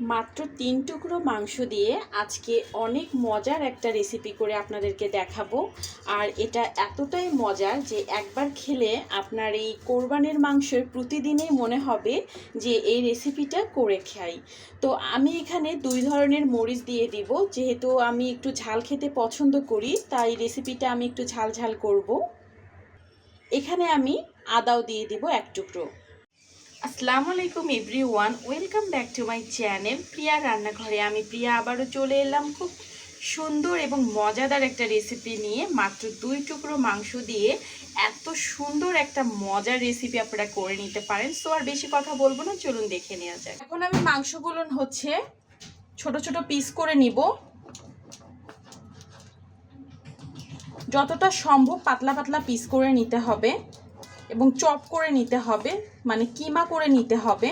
মাত্র তিন টুকরো মাংস দিয়ে আজকে অনেক মজার একটা রেসিপি করে আপনাদেরকে দেখাবো। আর এটা এতটাই মজার যে একবার খেলে আপনার এই কোরবানের মাংসের প্রতিদিনই মনে হবে যে এই রেসিপিটা করে খাই। তো আমি এখানে দুই ধরনের মরিচ দিয়ে দিব। যেহেতু আমি একটু ঝাল খেতে পছন্দ করি, তাই রেসিপিটা আমি একটু ঝাল ঝাল করব। এখানে আমি আদাও দিয়ে দিব এক টুকরো। আসসালামু আলাইকুম everyone, welcome back to my channel Priya রান্নাঘরে। আমি প্রিয়া, আবারও চলে এলাম খুব সুন্দর এবং মজাদার একটা রেসিপি নিয়ে। মাত্র দুই টুকরো মাংস দিয়ে এত সুন্দর একটা মজার রেসিপি আপনারা করে নিতে পারেন। সো আর বেশি কথা বলব না, চলুন দেখে নেওয়া যায় এখন আমি মাংসগুলো হচ্ছে ছোট ছোট পিস করে নিব। যতটা সম্ভব পাতলা পাতলা পিস করে নিতে হবে। এবং চপ করে নিতে হবে মানে কিমা করে নিতে হবে।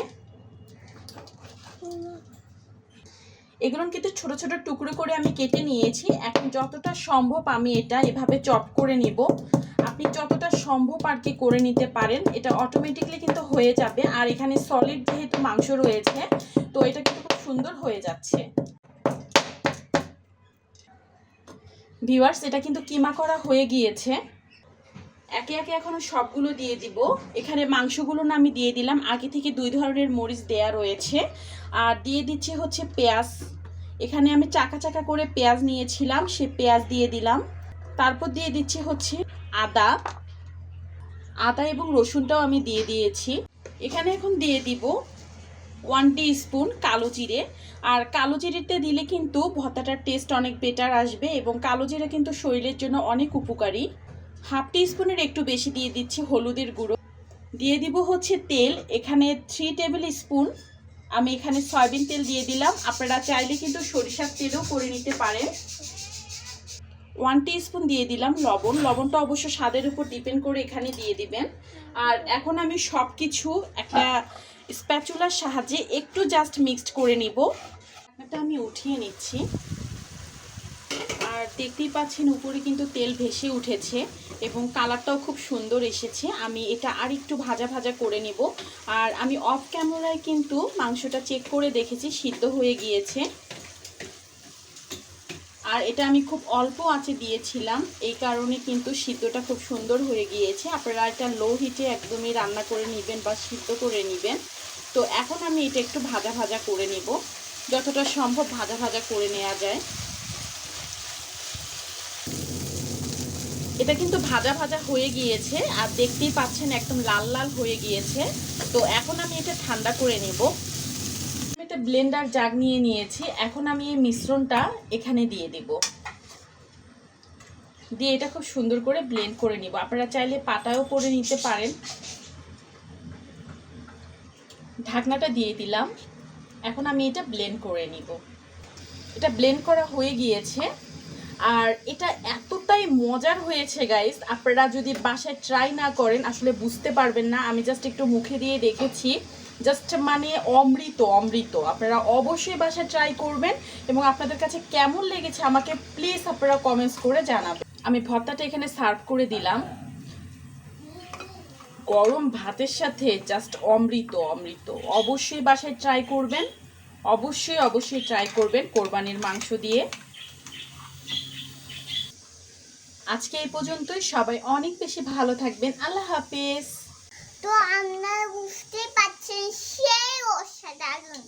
এগুলো কিন্তু ছোট ছোট টুকরো করে আমি কেটে নিয়েছি। এখন যতটা সম্ভব আমি এটা এভাবে চপ করে নিব। আপনি যতটা সম্ভব আর কি করে নিতে পারেন, এটা অটোমেটিকলি কিন্তু হয়ে যাবে। আর এখানে সলিড যেহেতু মাংস রয়েছে, তো এটা কিন্তু খুব সুন্দর হয়ে যাচ্ছে। ভিউয়ার্স, এটা কিন্তু কিমা করা হয়ে গিয়েছে। একে একে এখন সবগুলো দিয়ে দিব। এখানে মাংসগুলো না আমি দিয়ে দিলাম। আগে থেকে দুই ধরনের মরিচ দেয়া রয়েছে। আর দিয়ে দিচ্ছে হচ্ছে পেঁয়াজ। এখানে আমি চাকা চাকা করে পেঁয়াজ নিয়েছিলাম, সে পেঁয়াজ দিয়ে দিলাম। তারপর দিয়ে দিচ্ছি হচ্ছে আদা। আদা এবং রসুনটাও আমি দিয়ে দিয়েছি। এখানে এখন দিয়ে দিব ওয়ান টি স্পুন কালো জিরে। আর কালো জিরেতে দিলে কিন্তু ভর্তাটার টেস্ট অনেক বেটার আসবে এবং কালো জিরে কিন্তু শরীরের জন্য অনেক উপকারী। হাফ টি স্পুনের একটু বেশি দিয়ে দিচ্ছি হলুদের গুঁড়ো। দিয়ে দিব হচ্ছে তেল, এখানে থ্রি টেবিল স্পুন আমি এখানে সয়াবিন তেল দিয়ে দিলাম। আপনারা চাইলে কিন্তু সরিষার তেলও করে নিতে পারেন। ওয়ান স্পুন দিয়ে দিলাম লবণ। লবণটা অবশ্য স্বাদের উপর ডিপেন্ড করে এখানে দিয়ে দিবেন। আর এখন আমি সব কিছু একটা স্প্যাচুলার সাহায্যে একটু জাস্ট মিক্সড করে নিব। আমি উঠিয়ে নিচ্ছি। আর দেখতেই পাচ্ছেন উপরে কিন্তু তেল ভেসে উঠেছে এবং কালারটাও খুব সুন্দর এসেছে। আমি এটা আর একটু ভাজা ভাজা করে নেব। আর আমি অফ ক্যামেরায় কিন্তু মাংসটা চেক করে দেখেছি, সিদ্ধ হয়ে গিয়েছে। আর এটা আমি খুব অল্প আঁচে দিয়েছিলাম, এই কারণে কিন্তু সিদ্ধটা খুব সুন্দর হয়ে গিয়েছে। আপনারা এটা লো হিটে একদমই রান্না করে নেবেন বা সিদ্ধ করে নেবেন। তো এখন আমি এটা একটু ভাজা ভাজা করে নেব। যতটা সম্ভব ভাজা ভাজা করে নেওয়া যায়। এটা কিন্তু ভাজা ভাজা হয়ে গিয়েছে আর দেখতেই পাচ্ছেন একদম লাল লাল হয়ে গিয়েছে। তো এখন আমি এটা ঠান্ডা করে নেব। একটা ব্লেন্ডার জাগ নিয়ে নিয়েছি। এখন আমি এই মিশ্রণটা এখানে দিয়ে দেব। দিয়ে এটা খুব সুন্দর করে ব্লেন্ড করে নিব। আপনারা চাইলে পাতাও করে নিতে পারেন। ঢাকনাটা দিয়ে দিলাম। এখন আমি এটা ব্লেন্ড করে নিব। এটা ব্লেন্ড করা হয়ে গিয়েছে। আর এটা এতটাই মজার হয়েছে গাইস আপনারা যদি বাসায় ট্রাই না করেন, আসলে বুঝতে পারবেন না। আমি জাস্ট একটু মুখে দিয়ে দেখেছি। জাস্ট মানে অমৃত অমৃত। আপনারা অবশ্যই বাসায় ট্রাই করবেন এবং আপনাদের কাছে কেমন লেগেছে আমাকে প্লিজ আপনারা কমেন্টস করে জানাবেন। আমি ভর্তাটা এখানে সার্ভ করে দিলাম। গরম ভাতের সাথে জাস্ট অমৃত অমৃত। অবশ্যই বাসায় ট্রাই করবেন। অবশ্যই অবশ্যই ট্রাই করবেন কোরবানির মাংস দিয়ে। আজকে এই পর্যন্তই। সবাই অনেক বেশি ভালো থাকবেন। আল্লাহ হাফেজ। তো আমরা বুঝতে পারছেন, সেই অসাধারণ।